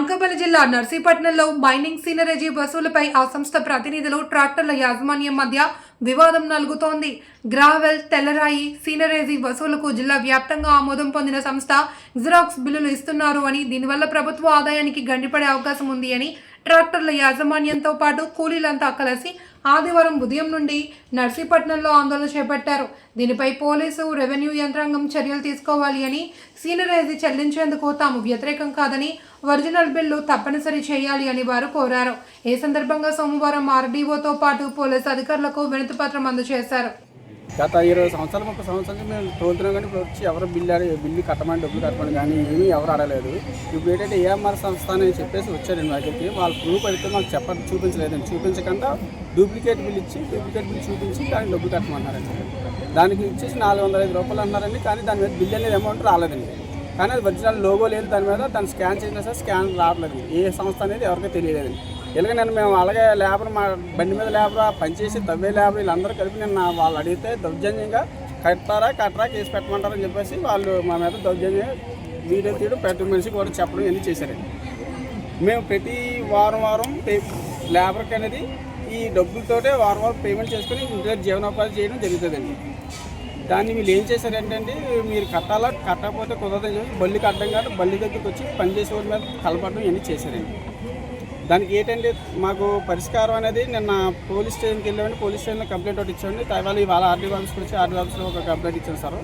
అనకాపల్లి జిల్లా నర్సీపట్నంలో మైనింగ్ సీనరేజీ వసూలుపై ఆ సంస్థ ప్రతినిధులు ట్రాక్టర్ల యాజమాన్యం మధ్య వివాదం నలుగుతోంది. గ్రావెల్ తెల్లరాయి సీనరేజీ వసూలుకు జిల్లా వ్యాప్తంగా ఆమోదం పొందిన సంస్థ జిరాక్స్ బిల్లులు ఇస్తున్నారు అని దీనివల్ల ప్రభుత్వ ఆదాయానికి గండిపడే అవకాశం ఉంది అని ట్రాక్టర్ల యాజమాన్యంతో పాటు కూలీలంతా కలిసి ఆదివారం ఉదయం నుండి నర్సీపట్నంలో ఆందోళన చేపట్టారు. దీనిపై పోలీసు రెవెన్యూ యంత్రాంగం చర్యలు తీసుకోవాలి అని సీనరైజీ చెల్లించేందుకు తాము వ్యతిరేకం కాదని ఒరిజినల్ బిల్లు తప్పనిసరి చేయాలి అని వారు కోరారు. ఈ సందర్భంగా సోమవారం ఆర్డీఓతో పాటు పోలీసు అధికారులకు వినతిపత్రం అందజేశారు. గత ఇరవై సంవత్సరాలు ముప్పై సంవత్సరాల నుంచి మేము తోలుతున్నాం కానీ ఇప్పుడు వచ్చి ఎవరు బిల్లు అడిగి బిల్లు కట్టమని డబ్బులు కట్టమని కానీ ఏమీ ఎవరు అడగలేదు. ఇప్పుడు ఏంటంటే ఏఎంఆర్ సంస్థ అని చెప్పేసి వచ్చారండి మాకైతే వాళ్ళు ప్రూఫ్ అయితే మాకు చెప్ప చూపించలేదండి చూపించకుండా డూప్లికేట్ బిల్ ఇచ్చి డూప్లికేట్ బిల్ చూపించి దానికి డబ్బులు కట్టమన్నారండి. దానికి ఇచ్చేసి నాలుగు వందల ఐదు రూపాయలు అన్నారండి. కానీ దాని మీద బిల్ అనేది అమౌంట్ రాలేదండి. కానీ అది ఒరిజినల్ లోగో లేదు దాని మీద. దాన్ని స్కాన్ చేసినా సరే స్కాన్ రావట్లేదు. ఏ సంస్థ అనేది ఎవరికీ తెలియలేదండి. ఇలాగ నేను మేము అలాగే లేబర్ మా బండి మీద లేబర్ పనిచేసి తవ్వే లేబర్ వీళ్ళందరూ కలిపి నేను వాళ్ళు అడిగితే దౌర్జన్యంగా కట్టారా కట్టరా కేసు పెట్టమంటారని చెప్పేసి వాళ్ళు మా మీద దౌర్జన్యం వీడియో తీయడం ప్రతి మనిషికి కూడా చెప్పడం ఇవన్నీ చేశారండి మేము ప్రతి వారం వారం పే లేబర్కి అనేది ఈ డబ్బులతోటే వారం వారం పేమెంట్ చేసుకుని ఇంట్లో జీవనోపాధి చేయడం జరుగుతుందండి. దాన్ని వీళ్ళు ఏం చేశారంటే అండి మీరు కట్టాలా కట్టకపోతే కుదరదని చెప్పి బల్లి కట్టడం కాదు బల్లి దగ్గరికి వచ్చి పనిచేసే వాళ్ళ మీద కలపడం ఇవన్నీ చేశారండి. దానికి ఏంటంటే మాకు పరిష్కారం అనేది నిన్న పోలీస్ స్టేషన్కి వెళ్ళామండి. పోలీస్ స్టేషన్లో కంప్లైంట్ ఒకటి ఇచ్చామండి. తర్వాత ఇవాళ ఆర్డీ ఆఫీస్కి వచ్చి ఆర్డీ ఆఫీస్లో ఒక కంప్లైంట్ ఇచ్చాను సార్.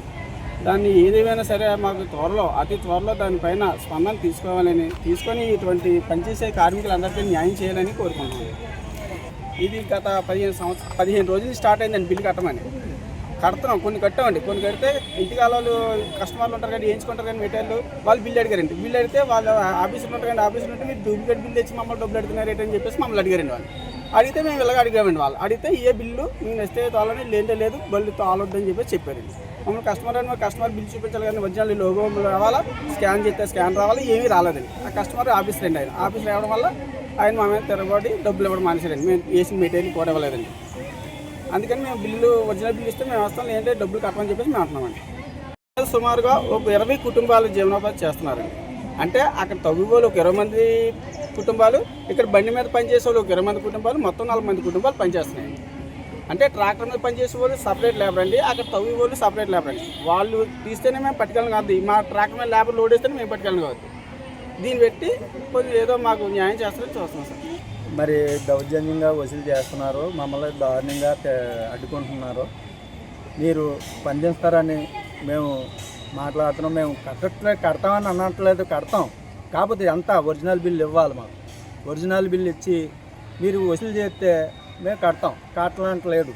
దాన్ని ఏదేమైనా సరే మాకు త్వరలో అతి త్వరలో దానిపైన స్పందన తీసుకోవాలని తీసుకొని ఇటువంటి పనిచేసే కార్మికులందరికీ న్యాయం చేయాలని కోరుకుంటున్నాను ఇది గత పదిహేను సంవత్సరం పదిహేను రోజులు స్టార్ట్ అయిందండి బిల్లు కట్టమని. కడుతున్నాం. కొన్ని కట్టామండి. కొన్ని కడితే ఇంటికాల వాళ్ళు కస్టమర్లు ఉంటారు కానీ వేయించుకుంటారు కానీ మెటీరియల్ వాళ్ళు బిల్లు అడిగారండి బిల్లు అడిగితే వాళ్ళు ఆఫీసులో ఉంటారు కానీ ఆఫీసులు ఉంటే మీరు డూప్లికేట్ బిల్లు తెచ్చి మమ్మల్ని డబ్బులు అడుగుతున్నారు ఏంటని చెప్పేసి మమ్మల్ని అడిగారండి వాళ్ళు. అడిగితే మేము ఇలాగ అడిగామండి వాళ్ళు. అడిగితే ఏ బిల్లు మేము నెక్స్ట్ తోలని లేదే లేదు బల్లు తోలొద్దని చెప్పేసి చెప్పారండి మమ్మల్ని కస్టమర్ అని కస్టమర్ బిల్ చూపించాలి కానీ ఒరిజినల్ లోగో రావాలా? స్కాన్ చేస్తే స్కాన్ రావాలి? ఏమీ రాలేదండి. ఆ కస్టమర్ ఆఫీస్ రండి ఆయన. ఆఫీస్ రావడం వల్ల ఆయన మా మీద తిరగబడి డబ్బులు ఇవ్వడం మానేసారండి మేము వేసిన మెటీరియల్ కూడా ఇవ్వలేదండి. అందుకని మేము బిల్లు ఒరిజినల్ బిల్లు ఇస్తే మేము వస్తాం లేదంటే డబ్బులు కట్టమని చెప్పేసి మేము అంటున్నామండి సుమారుగా ఒక ఇరవై కుటుంబాలు జీవనోపాధి చేస్తున్నారండి. అంటే అక్కడ తవ్వి ఒక ఇరవై మంది కుటుంబాలు ఇక్కడ బండి మీద పనిచేసే వాళ్ళు ఒక ఇరవై మంది కుటుంబాలు మొత్తం నలభై మంది కుటుంబాలు పనిచేస్తున్నాయి అంటే ట్రాక్టర్ మీద పనిచేసే వాళ్ళు సపరేట్ లేబర్ అండి అక్కడ తవ్వి వాళ్ళు సపరేట్ లేబర్ అండి. వాళ్ళు తీస్తేనే మేము పట్టుకెళ్ళం కాదు మా ట్రాక్టర్ మీద లేబర్ లోడ్ వేస్తేనే మేము పట్టుకెళ్ళం కాదు దీన్ని పెట్టి కొంచెం ఏదో మాకు న్యాయం చేస్తారని చూస్తున్నాం సార్. మరి దౌర్జన్యంగా వసూలు చేస్తున్నారు మమ్మల్ని దారుణంగా అడ్డుకుంటున్నారు. మీరు స్పందిస్తారని మేము మాట్లాడుతున్నాం మేము కట్టట్లే కడతామని అనట్లేదు కడతాం. కాకపోతే ఎంత ఒరిజినల్ బిల్లు ఇవ్వాలి మాకు. ఒరిజినల్ బిల్ ఇచ్చి మీరు వసూలు చేస్తే మేము కడతాం. కట్టలంటలేదు